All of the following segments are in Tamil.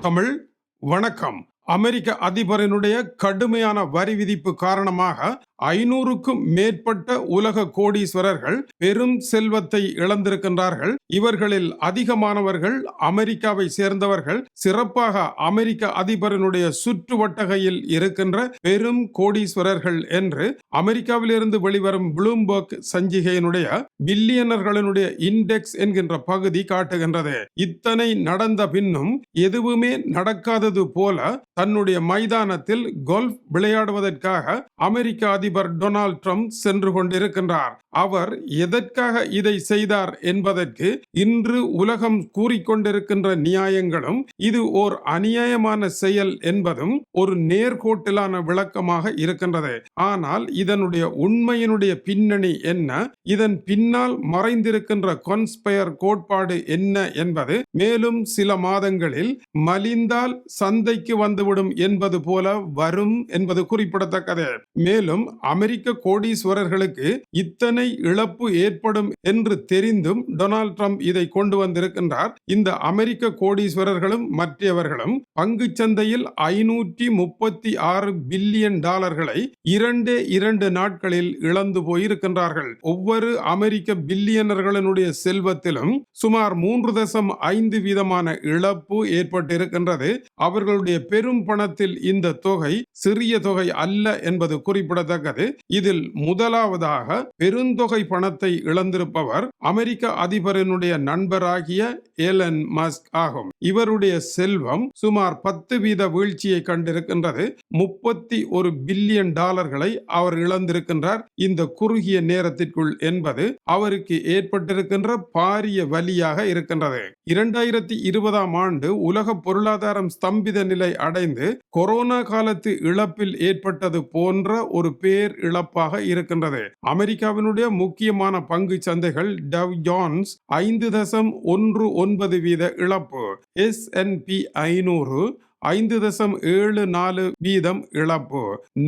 தமிழ் வணக்கம். அமெரிக்க அதிபரினுடைய கடுமையான வரி விதிப்பு காரணமாக ஐநூறுக்கும் மேற்பட்ட உலக கோடீஸ்வரர்கள் பெரும் செல்வத்தை இழந்திருக்கின்றார்கள். இவர்களில் அதிகமானவர்கள் அமெரிக்காவை சேர்ந்தவர்கள். சிறப்பாக அமெரிக்க அதிபரினுடைய சுற்றுவட்டகையில் இருக்கின்ற பெரும் கோடீஸ்வரர்கள் என்று அமெரிக்காவிலிருந்து வெளிவரும் புளூம்பர்க் சஞ்சிகையினுடைய பில்லியனர்களினுடைய இண்டெக்ஸ் என்கின்ற பகுதி காட்டுகின்றது. இத்தனை நடந்த பின்னும் எதுவுமே நடக்காதது போல தன்னுடைய மைதானத்தில் கோல்ஃப் விளையாடுவதற்காக அமெரிக்க அதிபர் அதிபர் டொனால்ட் ட்ரம்ப் சென்று கொண்டிருக்கின்றார். அவர் எதற்காக இதை செய்தார் என்பதற்கு இன்று உலகம் கூறிக்கொண்டிருக்கின்ற நியாயங்களும் இது ஓர் அநியாயமான செயல் என்பதும் ஒரு நேர்கோட்டிலான விளக்கமாக இருக்கின்றது. ஆனால் இதனுடைய உண்மையினுடைய பின்னணி என்ன? இதன் பின்னால் மறைந்திருக்கின்ற கொன்ஸ்பயர் கோட்பாடு என்ன என்பது மேலும் சில மாதங்களில் மலிந்தால் சந்தைக்கு வந்துவிடும் என்பது போல வரும் என்பது குறிப்பிடத்தக்கது. மேலும் அமெரிக்க கோடீஸ்வரர்களுக்கு இத்தனை இழப்பு ஏற்படும் என்று தெரிந்தும் டொனால்ட் ட்ரம்ப் இதை கொண்டு வந்திருக்கின்றார். இந்த அமெரிக்க கோடீஸ்வரர்களும் மற்றவர்களும் பங்கு சந்தையில் ஐநூற்றி முப்பத்தி ஆறு பில்லியன் டாலர்களை இரண்டே இரண்டு நாட்களில் இழந்து போயிருக்கின்றார்கள். ஒவ்வொரு அமெரிக்க பில்லியனர்களினுடைய செல்வத்திலும் சுமார் மூன்று தசம் ஐந்து வீதமான இழப்பு ஏற்பட்டிருக்கின்றது. அவர்களுடைய பெரும் பணத்தில் இந்த தொகை சிறிய தொகை அல்ல என்பது குறிப்பிடத்தக்க குறிப்பிடத்தக்கது இதில் முதலாவதாக பெருந்தொகை பணத்தை இழந்திருப்பவர் அமெரிக்க அதிபரனுடைய நண்பராகிய ஏலன் மஸ்க் ஆகும். இவருடைய செல்வம் சுமார் பத்து வீத வீழ்ச்சியை கண்டிருக்கின்றது. முப்பத்தி ஒரு பில்லியன் டாலர்களை அவர் இழந்திருக்கின்றார். இந்த குறுகிய நேரத்திற்குள் என்பது அவருக்கு ஏற்பட்டிருக்கின்ற பாரிய வலியாக இருக்கின்றது. இரண்டாயிரத்தி இருபதாம் ஆண்டு உலக பொருளாதாரம் ஸ்தம்பித நிலை அடைந்து கொரோனா காலத்து இழப்பில் ஏற்பட்டது போன்ற ஒரு பேர் பேர் இழப்பாக இருக்கின்றது. அமெரிக்காவினுடைய முக்கியமான பங்கு சந்தைகள் டவ் ஜான்ஸ் ஐந்து தசம் ஒன்று ஒன்பது வீத இழப்பு எஸ் பி ஐநூறு ஐந்து தசம் ஏழு நாலு வீதம் இழப்பு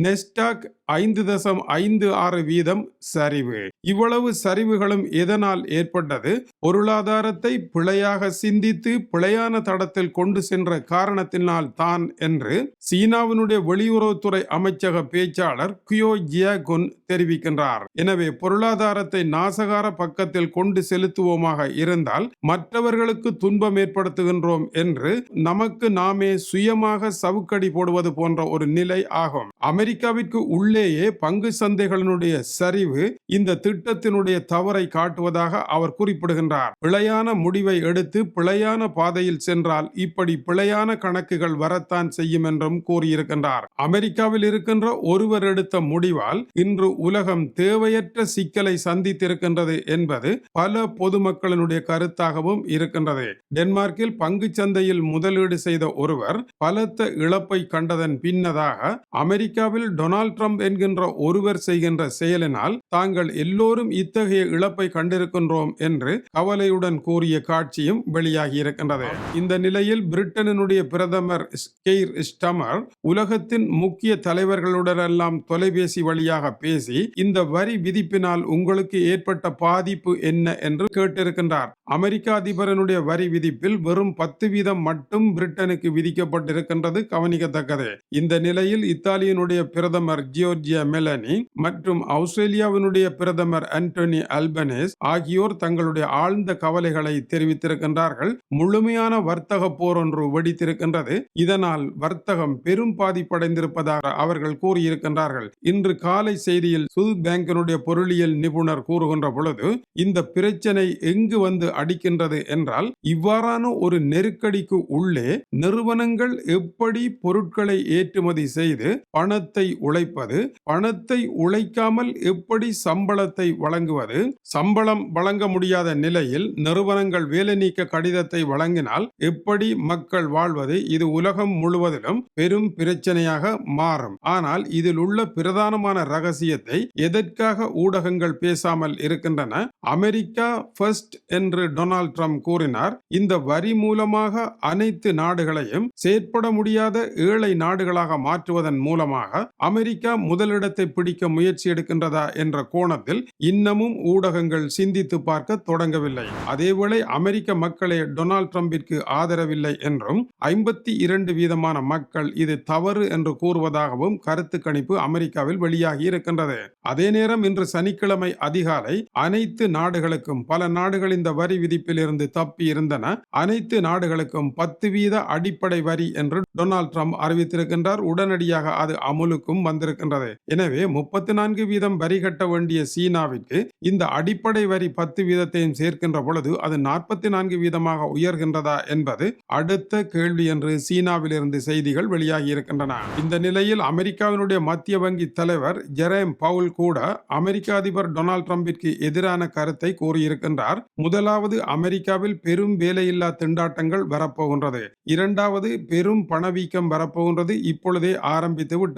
நெஸ்டாக் ஐந்து தசம் ஐந்து ஆறு வீதம் சரிவு. இவ்வளவு சரிவுகளும் எதனால் ஏற்பட்டது? பொருளாதாரத்தை பிழையாக சிந்தித்து பிழையான தடத்தில் கொண்டு சென்ற காரணத்தினால் தான் என்று சீனாவினுடைய வெளியுறவுத்துறை அமைச்சக பேச்சாளர் கியோ ஜியாகுன் தெரிவிக்கின்றார். எனவே பொருளாதாரத்தை நாசகார பக்கத்தில் கொண்டு செலுத்துவோமாக இருந்தால் மற்றவர்களுக்கு துன்பம் ஏற்படுத்துகின்றோம் என்று நமக்கு நாமே சுயமாக சவுக்கடி போடுவது போன்ற ஒரு நிலை ஆகும். அமெரிக்காவிற்கு உள்ளேயே பங்கு சந்தைகளினுடைய சரிவு இந்த திட்டத்தினுடைய தவறை காட்டுவதாக அவர் குறிப்பிடுகின்றார். பிழையான முடிவை எடுத்து பிழையான பாதையில் சென்றால் இப்படி பிழையான கணக்குகள் வரத்தான் செய்யும் என்றும் கூறியிருக்கின்றார். அமெரிக்காவில் இருக்கின்ற ஒருவர் எடுத்த முடிவால் இன்று உலகம் தேவையற்ற சிக்கலை சந்தித்திருக்கின்றது என்பது பல பொதுமக்களினுடைய கருத்தாகவும் இருக்கின்றது. டென்மார்க்கில் பங்கு சந்தையில் முதலீடு செய்த ஒருவர் பலத்த இழப்பை கண்டதன் பின்னதாக அமெரிக்க அமெரிக்காவில் டொனால்ட் ட்ரம்ப் என்கின்ற ஒருவர் செய்கின்ற செயலினால் தாங்கள் எல்லோரும் இத்தகைய இழப்பை கண்டிருக்கின்றோம் என்று கவலையுடன் கூறிய காட்சியும் வெளியாகி இருக்கின்றது இந்த நிலையில் பிரிட்டனினுடைய பிரதமர் கெய்ர் ஸ்டமர் உலகத்தின் முக்கிய தலைவர்களுடனெல்லாம் தொலைபேசி வழியாக பேசி இந்த வரி விதிப்பினால் உங்களுக்கு ஏற்பட்ட பாதிப்பு என்ன என்று கேட்டிருக்கின்றார். அமெரிக்க அதிபரனுடைய வரி விதிப்பில் வெறும் பத்து வீதம் மட்டும் பிரிட்டனுக்கு விதிக்கப்பட்டிருக்கின்றது கவனிக்கத்தக்கது. இந்த நிலையில் இத்தாலியினுடைய பிரதமர் ஜியோர்ஜியா மெலனி மற்றும் ஆஸ்திரேலியாவினுடைய பிரதமர் ஆண்டனி அல்பனேஸ் ஆகியோர் தங்களுடைய ஆழ்ந்த கவலைகளை தெரிவித்திருக்கின்றார்கள். முழுமையான வர்த்தக போர் ஒன்று வெடித்திருக்கின்றது. இதனால் வர்த்தகம் பெரும் பாதிப்படைந்திருப்பதாக அவர்கள் கூறியிருக்கின்றார்கள். இன்று காலை செய்தியில் சுல் பேங்கினுடைய பொருளியல் நிபுணர் கூறுகின்ற பொழுது இந்த பிரச்சனை எங்கு வந்து அடிக்கின்றது என்றால் இவ்வாறான ஒரு நெருக்கடிக்கு உள்ளே நிறுவனங்கள் எப்படி பொருட்களை ஏற்றுமதி செய்து பணத்தை உழைப்பது பணத்தை உழைக்காமல் எப்படி சம்பளத்தை வழங்குவது சம்பளம் வழங்க முடியாத நிலையில் நிறுவனங்கள் வேலை நீக்க கடிதத்தை வழங்கினால் எப்படி மக்கள் வாழ்வது? இது உலகம் முழுவதிலும் பெரும் பிரச்சனையாக மாறும். ஆனால் இதில் உள்ள பிரதானமான ரகசியத்தை எதற்காக ஊடகங்கள் பேசாமல் இருக்கின்றன? அமெரிக்கா ஃபர்ஸ்ட் என்று டொனால்ட் ட்ரம்ப் கூறினார் இந்த வரி மூலமாக அனைத்து நாடுகளையும் செயற்பட முடியாத ஏழை நாடுகளாக மாற்றுவதன் மூலமாக காரணமாக அமெரிக்கா முதலிடத்தை பிடிக்க முயற்சி எடுக்கின்றதா என்ற கோணத்தில் இன்னமும் ஊடகங்கள் சிந்தித்து பார்க்க தொடங்கவில்லை. அதேவேளை அமெரிக்க மக்களே டொனால்ட் ட்ரம்பிற்கு ஆதரவில்லை என்றும் ஐம்பத்தி இரண்டு வீதமான மக்கள் இது தவறு என்று கூறுவதாகவும் கருத்து கணிப்பு அமெரிக்காவில் வெளியாகி இருக்கின்றது. அதே நேரம் இன்று சனிக்கிழமை அதிகாலை அனைத்து நாடுகளுக்கும் பல நாடுகள் இந்த வரி விதிப்பில் இருந்து தப்பி இருந்தன. அனைத்து நாடுகளுக்கும் பத்து வீத அடிப்படை வரி என்று டொனால்ட் ட்ரம்ப் அறிவித்திருக்கின்றார். உடனடியாக அது அமுலுக்கும் வந்திருக்கின்றது. எனவே முப்பத்தி நான்கு வீதம் வரி கட்ட வேண்டிய சீனாவிற்கு இந்த அடிப்படை வரி பத்து வீதத்தையும் சேர்க்கின்ற பொழுது அது நாற்பத்தி நான்கு வீதமாக உயர்கின்றதா என்பது அடுத்த கேள்வி என்று சீனாவிலிருந்து செய்திகள் வெளியாகி இருக்கின்றன. இந்த நிலையில் அமெரிக்காவினுடைய மத்திய வங்கி தலைவர் ஜெரேம் பவுல் கூட அமெரிக்க அதிபர் டொனால்ட் ட்ரம்பிற்கு எதிரான கருத்தை கூறியிருக்கின்றார். முதலாவது அமெரிக்காவில் பெரும் வேலையில்லா திண்டாட்டங்கள் வரப்போகின்றது. இரண்டாவது பெரும் பணவீக்கம் வரப்போகின்றது. இப்பொழுதே ஆரம்பித்து விட்டது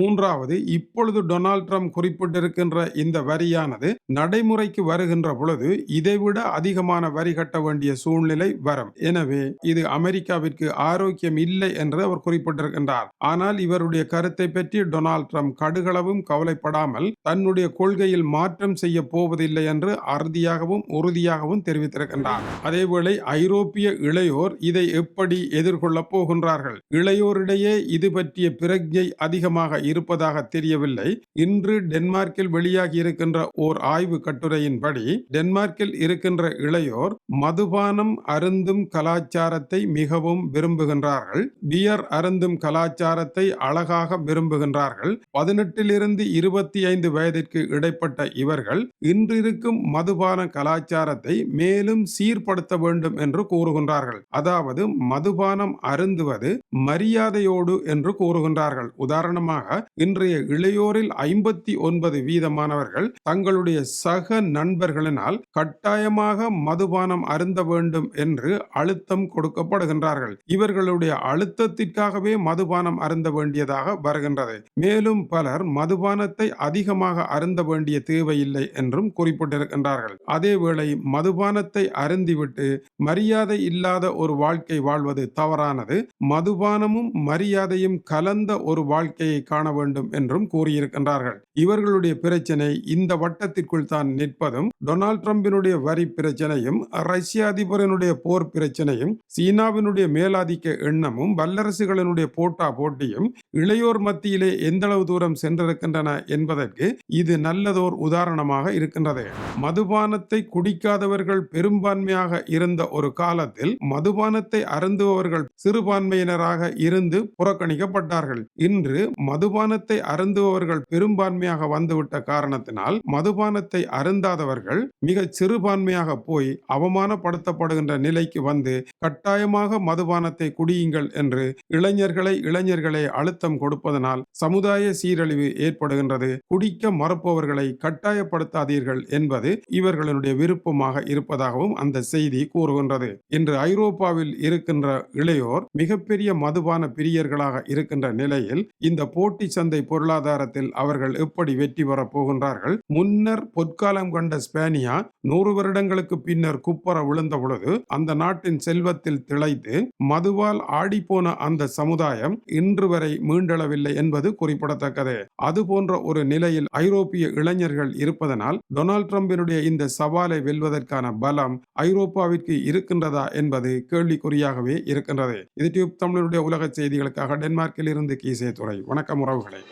மூன்றாவது இப்பொழுது டொனால்ட் ட்ரம்ப் குறிப்பிட்டிருக்கின்ற இந்த வரியானது நடைமுறைக்கு வருகின்ற பொழுது இதைவிட அதிகமான வரி கட்ட வேண்டிய சூழ்நிலை வரும். எனவே இது அமெரிக்காவிற்கு ஆரோக்கியம் இல்லை என்று அவர் குறிப்பிட்டிருக்கின்றார். ஆனால் இவருடைய கருத்தை பற்றி டொனால்ட் ட்ரம்ப் கடுகளவும் கவலைப்படாமல் தன்னுடைய கொள்கையில் மாற்றம் செய்ய போவதில்லை என்று அறுதியாகவும் உறுதியாகவும் தெரிவித்திருக்கின்றார். அதேவேளை ஐரோப்பிய இளையோர் இதை எப்படி எதிர்கொள்ளப் போகின்றார்கள்? இளையோரிடையே இது பற்றிய பிரஜை அதிகமாக இருப்பதாக தெரியவில்லை. இன்று டென்மார்க்கில் வெளியாகி இருக்கின்ற ஓர் ஆய்வு கட்டுரையின்படி டென்மார்க்கில் இருக்கின்ற இளையோர் மதுபானம் அருந்தும் கலாச்சாரத்தை மிகவும் விரும்புகின்றார்கள். பியர் அருந்தும் கலாச்சாரத்தை அழகாக விரும்புகின்றார்கள். பதினெட்டிலிருந்து இருபத்தி ஐந்து வயதிற்கு இடைப்பட்ட இவர்கள் இன்றிருக்கும் மதுபான கலாச்சாரத்தை மேலும் சீர்படுத்த வேண்டும் என்று கூறுகின்றார்கள். அதாவது மதுபானம் அருந்துவது மரியாதையோடு என்று கூறுகின்றார்கள். உதாரணம் காரணமாக இன்றைய இளையோரில் ஐம்பத்தி ஒன்பது வீதமானவர்கள் தங்களுடைய சக நண்பர்களினால் கட்டாயமாக மதுபானம் அருந்த வேண்டும் என்று அழுத்தம் கொடுக்கப்படுகின்றார்கள். இவர்களுடைய அழுத்தத்திற்காகவே மதுபானம் அருந்த வேண்டியதாக வருகின்றது. மேலும் பலர் மதுபானத்தை அதிகமாக அருந்த வேண்டிய தேவையில்லை என்றும் குறிப்பிட்டிருக்கின்றார்கள். அதேவேளை மதுபானத்தை அருந்திவிட்டு மரியாதை இல்லாத ஒரு வாழ்க்கை வாழ்வது தவறானது. மதுபானமும் மரியாதையும் கலந்த ஒரு வாழ்க்கை வாழ்க்கையை காண வேண்டும் என்றும் கூறியிருக்கின்றார்கள். இவர்களுடைய பிரச்சனை இந்த வட்டத்திற்குள் தான் நிற்பதும் டொனால்ட் ட்ரம்பினுடைய வரி பிரச்சனையும் ரஷ்ய அதிபரினுடைய போர் பிரச்சனையும் சீனாவினுடைய மேலாதிக்க எண்ணமும் வல்லரசுகளினுடைய போட்டா போட்டியும் இளையோர் மத்தியிலே எந்தளவு தூரம் சென்றிருக்கின்றன என்பதற்கு இது நல்லதோர் உதாரணமாக இருக்கின்றது. மதுபானத்தை குடிக்காதவர்கள் பெரும்பான்மையாக இருந்த ஒரு காலத்தில் மதுபானத்தை அருந்துபவர்கள் சிறுபான்மையினராக இருந்து புறக்கணிக்கப்பட்டார்கள். இன்று மதுபானத்தை அருந்துபவர்கள் பெரும்பான்மையாக வந்துவிட்ட காரணத்தினால் மதுபானத்தை அருந்தாதவர்கள் மிக சிறுபான்மையாக போய் அவமானப்படுத்தப்படுகின்ற நிலைக்கு வந்து கட்டாயமாக மதுபானத்தை குடியுங்கள் என்று இளைஞர்களை இளைஞர்களை அழுத்தம் கொடுப்பதனால் சமுதாய சீரழிவு ஏற்படுகின்றது. குடிக்க மறுப்பவர்களை கட்டாயப்படுத்தாதீர்கள் என்பது இவர்களுடைய விருப்பமாக இருப்பதாகவும் அந்த செய்தி கூறுகின்றது. இன்று ஐரோப்பாவில் இருக்கின்ற இளையோர் மிகப்பெரிய மதுபான பிரியர்களாக இருக்கின்ற நிலையில் இந்த போட்டி சந்தை பொருளாதாரத்தில் அவர்கள் எப்படி வெற்றி பெறப் போகின்றார்கள்? முன்னர் பொற்காலம் கண்ட ஸ்பேனியா நூறு வருடங்களுக்கு பின்னர் குப்பர விழுந்த பொழுது அந்த நாட்டின் செல்வத்தில் திளைத்து மதுவால் ஆடிப்போன அந்த சமுதாயம் இன்று வரை மீண்டளவில்லை என்பது குறிப்பிடத்தக்கது. அது போன்ற ஒரு நிலையில் ஐரோப்பிய இளைஞர்கள் இருப்பதனால் டொனால்ட் ட்ரம்பினுடைய இந்த சவாலை வெல்வதற்கான பலம் ஐரோப்பாவிற்கு இருக்கின்றதா என்பது கேள்விக்குறியாகவே இருக்கின்றது. இது டியூப் தமிழருடைய உலக செய்திகளுக்காக டென்மார்க்கில் இருந்து கீசே துறை வணக்கம் உறவுகளே.